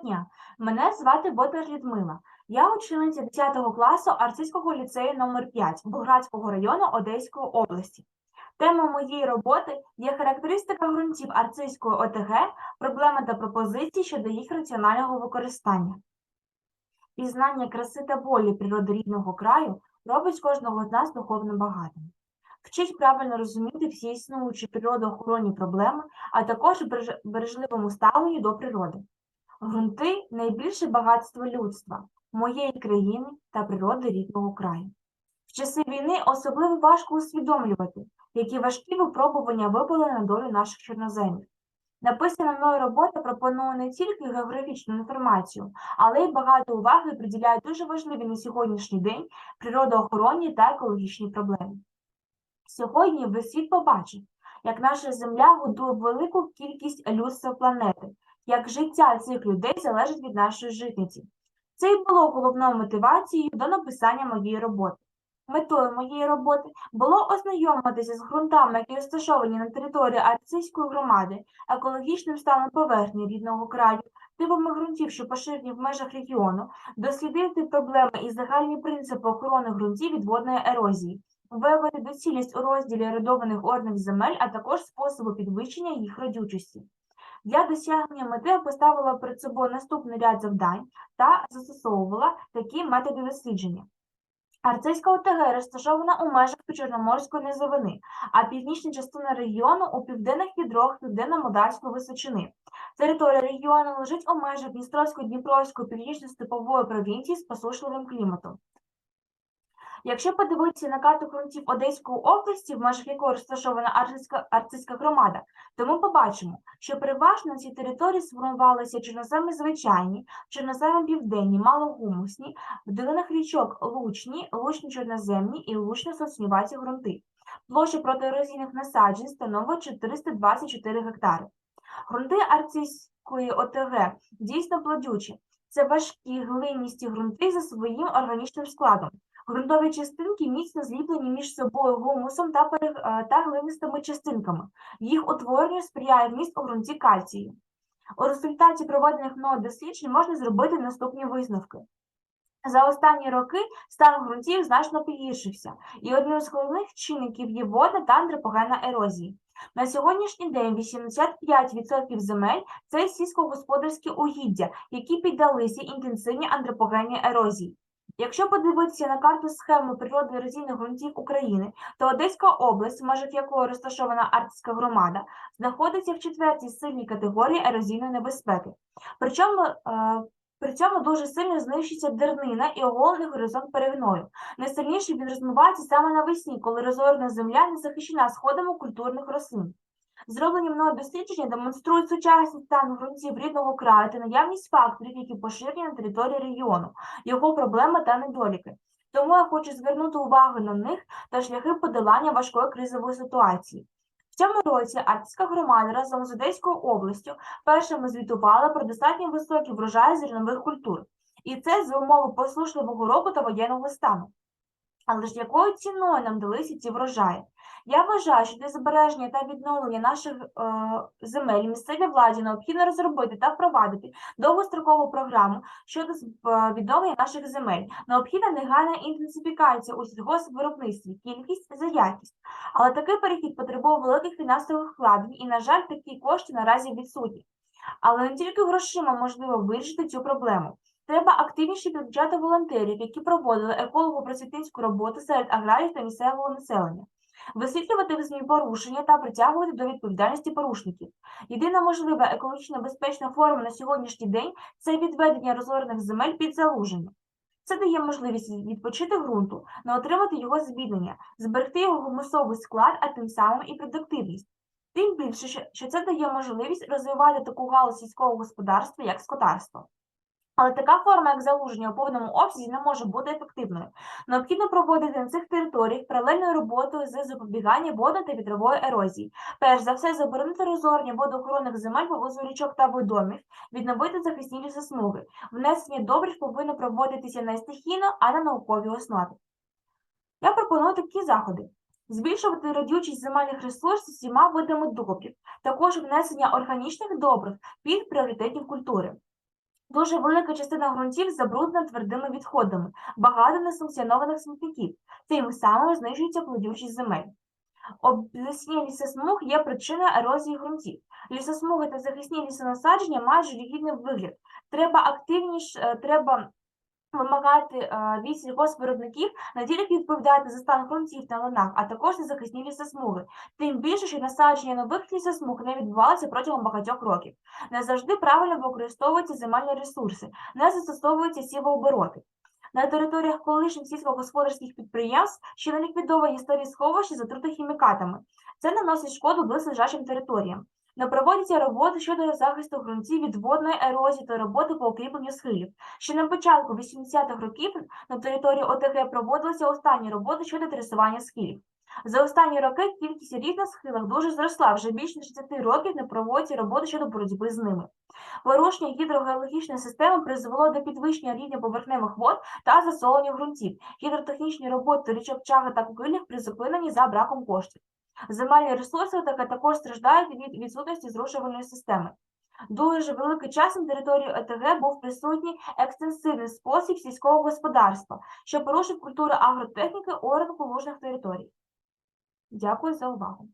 дня! Мене звати Ботар Людмила. Я учениця 10 класу Арцизького ліцею номер 5 Болградського району Одеської області. Тема моєї роботи є характеристика ґрунтів Арцизької ОТГ, проблеми та пропозиції щодо їх раціонального використання. Пізнання краси та болі природи рідного краю робить кожного з нас духовно багатим. Вчить правильно розуміти всі існуючі природоохоронні проблеми, а також бережливому ставленню до природи. Грунти найбільше багатство людства, моєї країни та природи рідного краю. В часи війни особливо важко усвідомлювати, які важкі випробування випали на долю наших чорноземів. Написана мною робота пропонує не тільки географічну інформацію, але й багато уваги приділяє дуже важливі на сьогоднішній день природоохоронні та екологічні проблеми. Сьогодні весь світ побачив, як наша земля годує велику кількість людства планети, як життя цих людей залежить від нашої житниці. Це і було головною мотивацією до написання моєї роботи. Метою моєї роботи було ознайомитися з ґрунтами, які розташовані на території Арцизької громади, екологічним станом поверхні рідного краю, типами ґрунтів, що поширені в межах регіону, дослідити проблеми і загальні принципи охорони ґрунтів від водної ерозії, виявити доцільність у розділі ерудованих орних земель, а також способи підвищення їх родючості. Для досягнення мети поставила перед собою наступний ряд завдань та застосовувала такі методи дослідження. Арцизька ОТГ розташована у межах Чорноморської низовини, а північна частина регіону у південних відрогах південно-молдавської височини. Територія регіону лежить у межах Дністровської Дніпровської північно-степової провінції з посушливим кліматом. Якщо подивитися на карту ґрунтів Одеської області, в межах якої розташована Арцизька, Арцизька громада, то ми побачимо, що переважно на цій території сформувалися чорноземи звичайні, чорноземи південні, малогумусні, в долинах річок лучні, лучно-чорноземні і лучно-соснюваті ґрунти. Площа протиерозійних насаджень становить 424 гектари. Ґрунти Арцизької ОТГ дійсно плодючі. Це важкі глиністі ґрунти за своїм органічним складом. Ґрунтові частинки міцно зліплені між собою гумусом та, е, та глинистими частинками. Їх утворенню сприяє вміст у ґрунті кальцію. У результаті проведених мною досліджень можна зробити наступні висновки. За останні роки стан ґрунтів значно погіршився, і одним з головних чинників є водна та антропогенна ерозія. На сьогоднішній день 85% земель це сільськогосподарські угіддя, які піддалися інтенсивній антропогенній ерозії. Якщо подивитися на карту схеми природи ерозійних ґрунтів України, то Одеська область, в межах якої розташована Арктська громада, знаходиться в четвертій сильній категорії ерозійної небезпеки. Причому, е, при цьому дуже сильно знищується дернина і оголений горизонт перегною. Найсильніше він розмивається саме навесні, коли розорена земля не захищена сходами культурних рослин. Зроблені мною дослідження демонструють сучасний стан ґрунтів рідного краю та наявність факторів, які поширені на території регіону, його проблеми та недоліки. Тому я хочу звернути увагу на них та шляхи подолання важкої кризової ситуації. В цьому році Арктська громада разом з Одеською областю першими звітувала про достатньо високий врожай зернових культур. І це з умови послушливого року та воєнного стану. Але ж якою ціною нам далися ці врожаї? Я вважаю, що для збереження та відновлення наших е, земель місцевій владі необхідно розробити та впровадити довгострокову програму щодо е, відновлення наших земель. Необхідна негайна інтенсифікація у сільгоспвиробництві, кількість за якість. Але такий перехід потребує великих фінансових вкладень, і, на жаль, такі кошти наразі відсутні. Але не тільки грошима можливо вирішити цю проблему. Треба активніше підключати волонтерів, які проводили еколого-просвітницьку роботу серед аграріїв та місцевого населення, висвітлювати ЗМІ порушення та притягувати до відповідальності порушників. Єдина можлива екологічно безпечна форма на сьогоднішній день це відведення розорених земель під залуження. Це дає можливість відпочити ґрунту, не отримати його збіднення, зберегти його гумусовий склад, а тим самим і продуктивність. Тим більше, що це дає можливість розвивати таку галузь сільського господарства, як скотарство. Але така форма, як залуження у повному обсязі, не може бути ефективною. Необхідно проводити на цих територіях паралельною роботою з запобігання водо- та вітрової ерозії. Перш за все, заборонити розорення водоохоронних земель поблизу річок та водомів, відновити захисні лісосмуги. Внесення добрив повинно проводитися не стихійно, а на науковій основі. Я пропоную такі заходи. Збільшувати родючість земельних ресурсів всіма видами добрив, також внесення органічних добрив під пріоритетів культури. Дуже велика частина ґрунтів забруднена твердими відходами, багато несанкціонованих смітників. тим самим знижується плодючість земель. Обласні лісосмуг є причиною ерозії ґрунтів. Лісосмуги та захисні лісонасадження мають жалюгідний вигляд. Треба активніше, треба вимагати е, від сільгоспвиробників не тільки відповідати за стан ґрунтів на ланах, а також за захисні лісосмуги. Тим більше, що насадження нових лісосмуг не відбувалося протягом багатьох років. Не завжди правильно використовуються земельні ресурси, не застосовуються сівообороти. На територіях колишніх сільськогосподарських підприємств ще не ліквідовані старі сховища затрути хімікатами. Це наносить шкоду близлежачим територіям. Не проводяться роботи щодо захисту ґрунтів від водної ерозії та роботи по укріпленню схилів. Ще на початку 80-х років на території ОТГ проводилися останні роботи щодо тресування схилів. За останні роки кількість рів на схилах дуже зросла, вже більше 60 років не проводяться роботи щодо боротьби з ними. Порушення гідрогеологічної системи призвело до підвищення рівня поверхневих вод та засолення ґрунтів. Гідротехнічні роботи річок Чага та Кукилів призупинені за браком коштів. Земельні ресурси таки також страждають від відсутності зрушуваної системи. Дуже великий час на території ОТГ був присутній екстенсивний спосіб сільського господарства, що порушив культуру агротехніки оренку лужних територій. Дякую за увагу.